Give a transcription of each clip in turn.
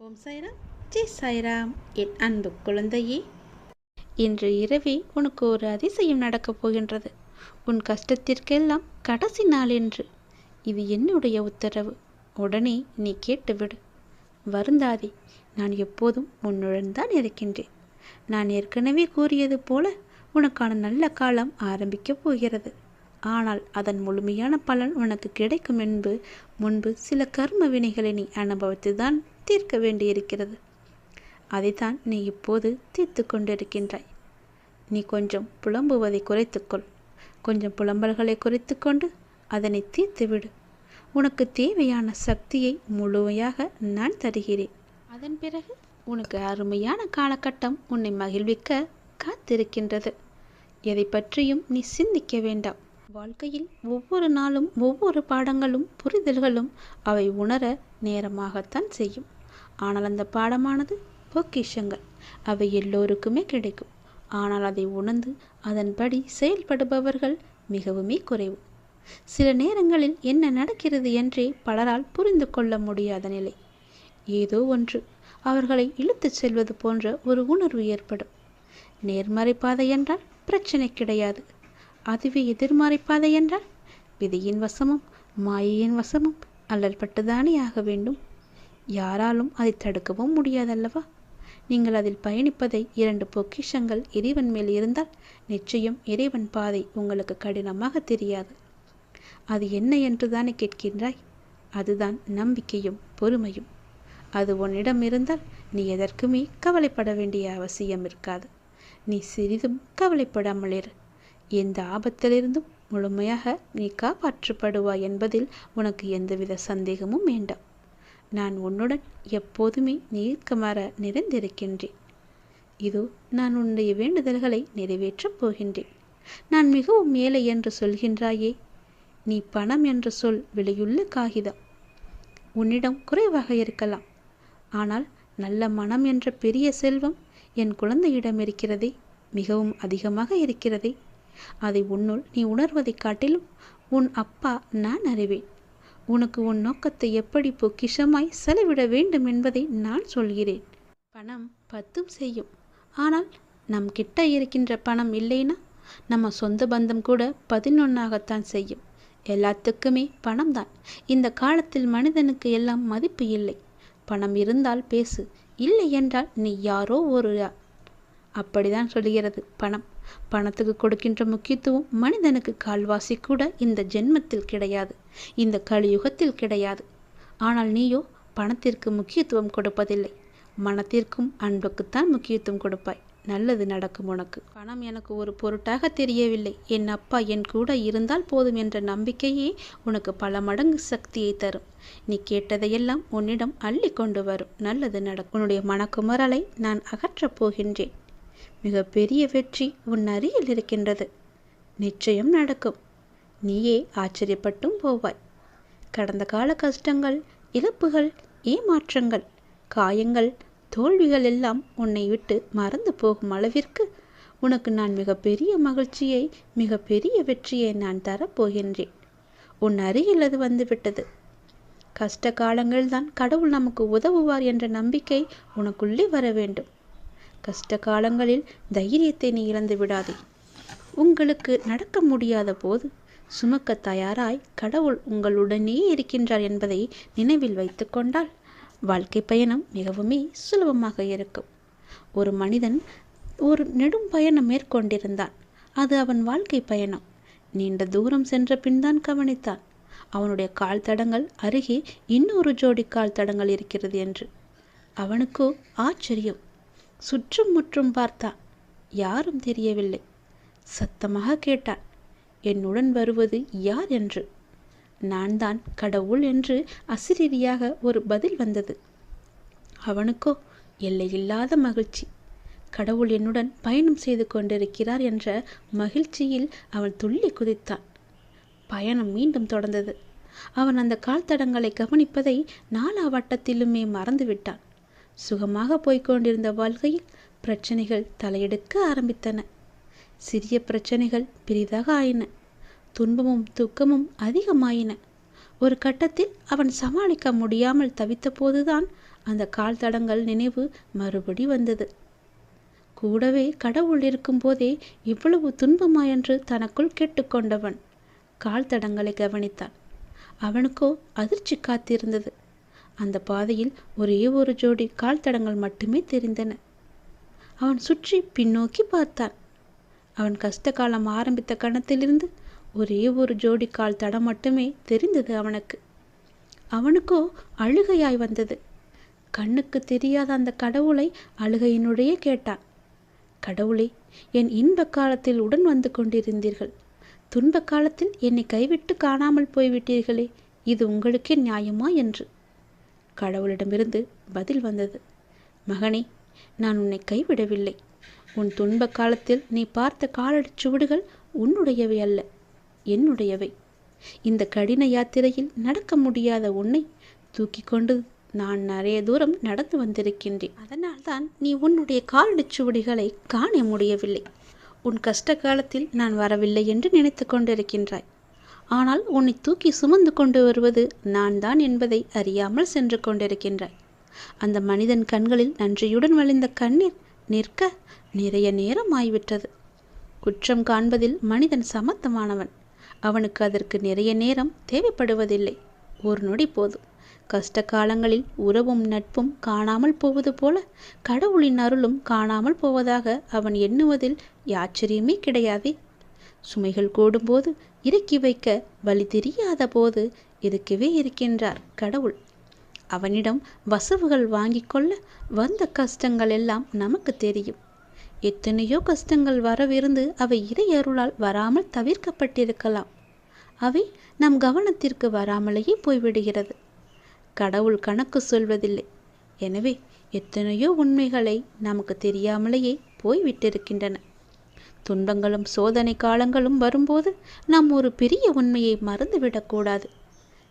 ஓம் சாய்ராம். ஜெய் சாய்ராம். என் அன்பு குழந்தையே இன்று இரவே உனக்கு ஒரு அதிசயம் நடக்கப் போகின்றது. உன் கஷ்டத்திற்கெல்லாம் கடைசி நாள் என்று. இது என்னுடைய உத்தரவு. உடனே நீ கேட்டுவிடு. வருந்தாதே நான் எப்போதும் உன்னுடன் தான் இருக்கின்றேன். நான் ஏற்கனவே கூறியது போல உனக்கான நல்ல காலம் ஆரம்பிக்கப் போகிறது. ஆனால் அதன் முழுமையான பலன் உனக்கு கிடைக்கும் என்பது முன்பு சில கர்ம வினைகளை நீ அனுபவித்துதான் தீர்க்க வேண்டியிருக்கிறது. அதைத்தான் நீ இப்போது தீர்த்து கொண்டிருக்கின்றாய். நீ கொஞ்சம் புலம்புவதை குறைத்துக்கொள். கொஞ்சம் புலம்பல்களை குறைத்துக்கொண்டு அதனை தீர்த்துவிடு. உனக்கு தேவையான சக்தியை முழுமையாக நான் தருகிறேன். அதன் பிறகு உனக்கு அருமையான காலகட்டம் உன்னை மகிழ்விக்க காத்திருக்கின்றது. எதை பற்றியும் நீ சிந்திக்க வேண்டாம். வாழ்க்கையில் ஒவ்வொரு நாளும் ஒவ்வொரு பாடங்களும் புரிதல்களும் அவை உணர நேரமாகத்தான் செய்யும். ஆனால் அந்த பாடமானது பொக்கிஷங்கள். அவை எல்லோருக்குமே கிடைக்கும். ஆனால் அதை உணர்ந்து அதன்படி செயல்படுபவர்கள் மிகவுமே குறைவு. சில நேரங்களில் என்ன நடக்கிறது என்றே பலரால் புரிந்து கொள்ள முடியாத நிலை. ஏதோ ஒன்று அவர்களை இழுத்துச் செல்வது போன்ற ஒரு உணர்வு ஏற்படும். நேர்மறை பாதை என்றால் பிரச்சனை கிடையாது. அதுவே எதிர்மறை பாதை என்றால் விதியின் வசமும் மாயையின் வசமும் அல்லல்பட்டுதானே ஆக வேண்டும்? யாராலும் அதை தடுக்கவும் முடியாதல்லவா? நீங்கள் அதில் பயணிப்பதை இரண்டு பொக்கிஷங்கள் இறைவன் மேல் இருந்தால் நிச்சயம் இறைவன் பாதை உங்களுக்கு கடினமாக தெரியாது. அது என்ன என்று தானே கேட்கின்றாய்? அதுதான் நம்பிக்கையும் பொறுமையும். அது உன்னிடம் இருந்தால் நீ எதற்குமே கவலைப்பட வேண்டிய அவசியம் இருக்காது. நீ சிறிதும் கவலைப்படாமல் இரு. எந்த ஆபத்திலிருந்தும் முழுமையாக நீ காப்பாற்றப்படுவாய் என்பதில் உனக்கு எந்தவித சந்தேகமும் வேண்டாம். நான் உன்னுடன் எப்போதுமே நீர்க்கமர நிறைந்திருக்கின்றேன். இதோ நான் உன்னுடைய வேண்டுதல்களை நிறைவேற்றப் போகின்றேன். நான் மிகவும் மேலே என்று சொல்கின்றாயே நீ பணம் என்ற சொல் விலையுள்ள காகிதம். உன்னிடம் குறைவாக இருக்கலாம். ஆனால் நல்ல மனம் என்ற பெரிய செல்வம் என் குழந்தையிடம் இருக்கிறதே மிகவும் அதிகமாக இருக்கிறதே. அதை உன்னுள் நீ உணர்வதைக் காட்டிலும் உன் அப்பா நான் அறிவேன். உனக்கு உன் நோக்கத்தை எப்படி பொக்கிஷமாய் செலவிட வேண்டும் என்பதை நான் சொல்கிறேன். பணம் பத்தும் செய்யும். ஆனால் நம் கிட்ட இருக்கின்ற பணம் இல்லைன்னா நம்ம சொந்த பந்தம் கூட பதினொன்னாகத்தான் செய்யும். எல்லாத்துக்குமே பணம் தான் இந்த காலத்தில் மனிதனுக்கு எல்லாம் மதிப்பு இல்லை. பணம் இருந்தால் பேசு. இல்லை என்றால் நீ யாரோ ஒரு அப்படிதான் சொல்கிறது பணம். பணத்துக்கு கொடுக்கின்ற முக்கியத்துவம் மனிதனுக்கு கால்வாசி கூட இந்த ஜென்மத்தில் கிடையாது இந்த கலியுகத்தில் கிடையாது. ஆனால் நீயோ பணத்திற்கு முக்கியத்துவம் கொடுப்பதில்லை. மனத்திற்கும் அன்புக்குத்தான் முக்கியத்துவம் கொடுப்பாய். நல்லது நடக்கும் உனக்கு. பணம் எனக்கு ஒரு பொருட்டாக தெரியவில்லை. என் அப்பா என் கூட இருந்தால் போதும் என்ற நம்பிக்கையே உனக்கு பல மடங்கு சக்தியை தரும். நீ கேட்டதையெல்லாம் உன்னிடம் அள்ளி கொண்டு வரும். நல்லது நடக்கும். உன்னுடைய மனக்குமரலை நான் அகற்றப் போகின்றேன். மிகப்பெரிய வெற்றி உன் அருகில் இருக்கின்றது. நிச்சயம் நடக்கும். நீயே ஆச்சரியப்பட்டும் போவாய். கடந்த கால கஷ்டங்கள் இழப்புகள் ஏமாற்றங்கள் காயங்கள் தோல்விகள் எல்லாம் உன்னை விட்டு மறந்து போகும் அளவிற்கு உனக்கு நான் மிகப்பெரிய மகிழ்ச்சியை மிகப்பெரிய வெற்றியை நான் தரப்போகின்றேன். உன் அருகில் அது வந்துவிட்டது கஷ்ட காலங்கள்தான் கடவுள் நமக்கு உதவுவார் என்ற நம்பிக்கை உனக்குள்ளே வர வேண்டும். கஷ்ட காலங்களில் தைரியத்தை நீ இழந்து விடாதே. உங்களுக்கு நடக்க முடியாத போது சுமக்க தயாராய் கடவுள் உங்களுடனே இருக்கின்றார் என்பதை நினைவில் வைத்து கொண்டால் வாழ்க்கை பயணம் மிகவுமே சுலபமாக இருக்கும். ஒரு மனிதன் ஒரு நெடும் பயணம் மேற்கொண்டிருந்தான். அது அவன் வாழ்க்கை பயணம். நீண்ட தூரம் சென்ற பின்தான் கவனித்தான். அவனுடைய கால் தடங்கள் அருகே இன்னொரு ஜோடி கால் தடங்கள் இருக்கிறது என்று. அவனுக்கோ ஆச்சரியம். சுற்றும் முற்றும் பார்த்தான் யாரும் தெரியவில்லை. சத்தமாக கேட்டான் என்னுடன் வருவது யார் என்று? நான் தான் கடவுள் என்று அசிரீதியாக ஒரு பதில் வந்தது. அவனுக்கோ எல்லையில்லாத மகிழ்ச்சி. கடவுள் என்னுடன் பயணம் செய்து கொண்டிருக்கிறார் என்ற மகிழ்ச்சியில் அவன் துள்ளி குதித்தான் பயணம் மீண்டும் தொடர்ந்தது. அவன் அந்த கால்தடங்களை கவனிப்பதை நாலா வட்டத்திலுமே மறந்துவிட்டான். சுகமாக போய்கொண்டிருந்த வாழ்க்கையில் பிரச்சனைகள் தலையெடுக்க ஆரம்பித்தன. சிறிய பிரச்சனைகள் பெரிதாக ஆயின. துன்பமும் துக்கமும் அதிகமாயின. ஒரு கட்டத்தில் அவன் சமாளிக்க முடியாமல் தவித்த போதுதான் அந்த கால் தடங்கள் நினைவு மறுபடி வந்தது. கூடவே கடவுள் இருக்கும்போதே இவ்வளவு துன்பமா என்று தனக்குள் கேட்டுக்கொண்டவன் கால் தடங்களை கவனித்தான். அவனுக்கோ அதிர்ச்சி காத்திருந்தது. அந்த பாதையில் ஒரே ஒரு ஜோடி கால் தடங்கள் மட்டுமே தெரிந்தன. அவன் சுற்றி பின்னோக்கி பார்த்தான். அவன் கஷ்ட காலம் ஆரம்பித்த கணத்திலிருந்து ஒரே ஒரு ஜோடி கால் தடம் மட்டுமே தெரிந்தது அவனுக்கு. அவனுக்கோ அழுகையாய் வந்தது. கண்ணுக்கு தெரியாத அந்த கடவுளை அழுகையினுடைய கேட்டான். கடவுளே என் இன்ப காலத்தில் உடன் வந்து கொண்டிருந்தீர்கள். துன்ப காலத்தில் என்னை கைவிட்டு காணாமல் போய்விட்டீர்களே இது உங்களுக்கே நியாயமா என்று. கடவுளிடமிருந்து பதில் வந்தது. மகனே நான் உன்னை கைவிடவில்லை. உன் துன்ப காலத்தில் நீ பார்த்த காலடிச் சுவடுகள் உன்னுடையவை அல்ல என்னுடையவை. இந்த கடின யாத்திரையில் நடக்க முடியாத உன்னை தூக்கி கொண்டு நான் நிறைய தூரம் நடந்து வந்திருக்கின்றேன். அதனால்தான் நீ உன்னுடைய காலடிச் சுவடிகளை காண முடியவில்லை. உன் கஷ்ட காலத்தில் நான் வரவில்லை என்று நினைத்து கொண்டிருக்கின்றாய். ஆனால் உன்னை தூக்கி சுமந்து கொண்டு வருவது நான் தான் என்பதை அறியாமல் சென்று கொண்டிருக்கின்றாய். அந்த மனிதன் கண்களில் நன்றியுடன் வழிந்த கண்ணீர் நிற்க நிறைய நேரம் ஆய்விட்டது. குற்றம் காண்பதில் மனிதன் சமத்தமானவன் அவனுக்கு அதற்கு நிறைய நேரம் தேவைப்படுவதில்லை. ஒரு நொடி போதும். கஷ்ட காலங்களில் உறவும் நட்பும் காணாமல் போவது போல கடவுளின் அருளும் காணாமல் போவதாக அவன் எண்ணுவதில் ஆச்சரியமே கிடையாதே. சுமைகள் கூடும்போது இறக்கி வைக்க வழி தெரியாத போது இருக்கவே இருக்கின்றார் கடவுள். அவனிடம் வசவுகள் வாங்கிக் கொள்ள வந்த கஷ்டங்கள் எல்லாம் நமக்கு தெரியும். எத்தனையோ கஷ்டங்கள் வரவிருந்து அவை இறையருளால் வராமல் தவிர்க்கப்பட்டிருக்கலாம். அவை நம் கவனத்திற்கு வராமலேயே போய்விடுகிறது. கடவுள் கணக்கு சொல்வதில்லை. எனவே எத்தனையோ உண்மைகளை நமக்கு தெரியாமலேயே போய்விட்டிருக்கின்றன. துன்பங்களும் சோதனை காலங்களும் வரும்போது நாம் ஒரு பெரிய உண்மையை மறந்துவிடக்கூடாது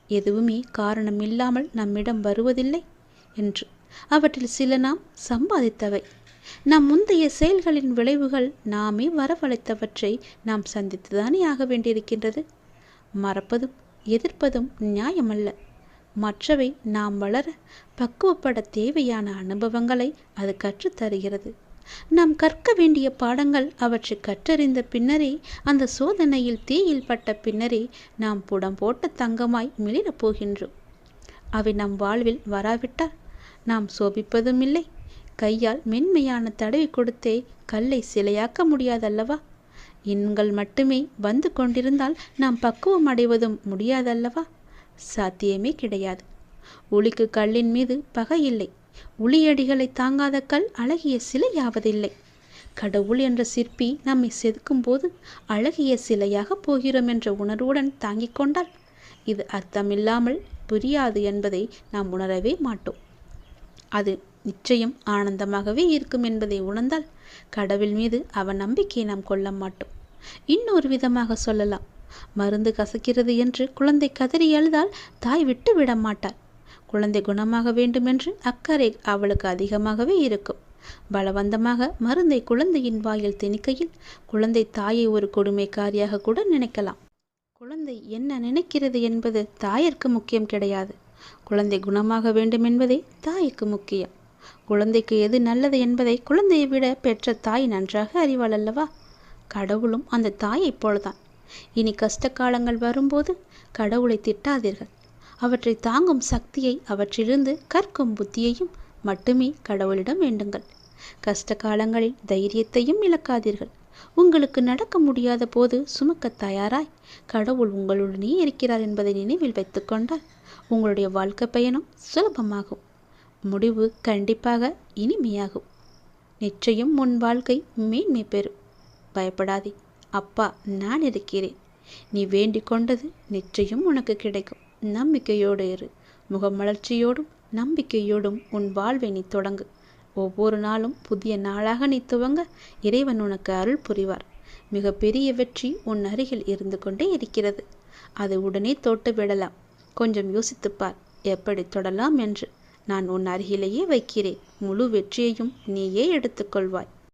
எதுவுமே காரணம் இல்லாமல் நம்மிடம் வருவதில்லை என்று. அவற்றில் சில நாம் சம்பாதித்தவை. நம் முந்தைய செயல்களின் விளைவுகள் நாமே வரவழைத்தவற்றை நாம் சந்தித்துதானே ஆக வேண்டியிருக்கின்றது. மறப்பதும் எதிர்ப்பதும் நியாயமல்ல. மற்றவை நாம் வளர பக்குவப்பட தேவையான அனுபவங்களை அது கற்றுத்தருகிறது. நாம் கற்க வேண்டிய பாடங்கள் அவற்றை கற்றறிந்த பின்னரே அந்த சோதனையில் தீயில் பட்ட பின்னரே நாம் புடம் போட்ட தங்கமாய் மிளிரப் போகின்றோம். அவை நம் வாழ்வில் வராவிட்டால் நாம் சோபிப்பதும் இல்லை கையால் மென்மையான தடவி கொடுத்தே கல்லை சிலையாக்க முடியாதல்லவா? எண்கள் மட்டுமே வந்து கொண்டிருந்தால் நாம் பக்குவம் அடைவதும் முடியாதல்லவா? சாத்தியமே கிடையாது. ஒளிக்கு கல்லின் மீது பகை இல்லை. உளியடிகளை தாங்காத கல் அழகிய சிலையாவதில்லை. கடவுள் என்ற சிற்பி நம்மை செதுக்கும் போது அழகிய சிலையாக போகிறோம் என்ற உணர்வுடன் தாங்கிக் கொண்டால் இது அர்த்தமில்லாமல் புரியாது என்பதை நாம் உணரவே மாட்டோம். அது நிச்சயம் ஆனந்தமாகவே இருக்கும் என்பதை உணர்ந்தால் கடவுள் மீது அவன் நம்பிக்கையை நாம் கொள்ள மாட்டோம். இன்னொரு விதமாக சொல்லலாம். மருந்து கசக்கிறது என்று குழந்தை கதறி அழுதால் தாய் விட்டு விட மாட்டாள். குழந்தை குணமாக வேண்டுமென்று அக்கறை அவளுக்கு அதிகமாகவே இருக்கும். பலவந்தமாக மருந்தை குழந்தையின் வாயில் திணிக்கையில் குழந்தை தாயை ஒரு கொடுமைக்காரியாக கூட நினைக்கலாம். குழந்தை என்ன நினைக்கிறது என்பது தாயிற்கு முக்கியம் கிடையாது. குழந்தை குணமாக வேண்டும் என்பதே தாய்க்கு முக்கியம். குழந்தைக்கு எது நல்லது என்பதை குழந்தையை விட பெற்ற தாய் நன்றாக அறிவாள் அல்லவா கடவுளும் அந்த தாயைப் போலதான். இனி கஷ்ட காலங்கள் வரும்போது கடவுளை திட்டாதீர்கள். அவற்றை தாங்கும் சக்தியை அவற்றிலிருந்து கற்கும் புத்தியையும் மட்டுமே கடவுளிடம் வேண்டுங்கள். கஷ்ட காலங்களில் தைரியத்தையும் இழக்காதீர்கள். உங்களுக்கு நடக்க முடியாத போது சுமக்க தயாராய். கடவுள் உங்களுடனே இருக்கிறார் என்பதை நினைவில் வைத்துக்கொண்டால் உங்களுடைய வாழ்க்கை பயணம் சுலபமாகும். முடிவு கண்டிப்பாக இனிமையாகும். நிச்சயம் உன் வாழ்க்கை மேன்மை பெறும். பயப்படாதே. அப்பா நான் இருக்கிறேன். நீ வேண்டிக் கொண்டது நிச்சயம் உனக்கு கிடைக்கும். நம்பிக்கையோடு இரு. முகமலர்ச்சியோடும் நம்பிக்கையோடும் உன் வாழ்வை நீ தொடங்கு. ஒவ்வொரு நாளும் புதிய நாளாக நீ துவங்க இறைவன் உனக்கு அருள் புரிவார். மிக பெரிய வெற்றி உன் அருகில் இருந்து கொண்டே இருக்கிறது. அது உடனே தொட்டு விடலாம். கொஞ்சம் யோசித்துப்பார் எப்படி தொடலாம் என்று. நான் உன் அருகிலேயே வைக்கிறேன். முழு வெற்றியையும் நீயே எடுத்துக்கொள்வாய்.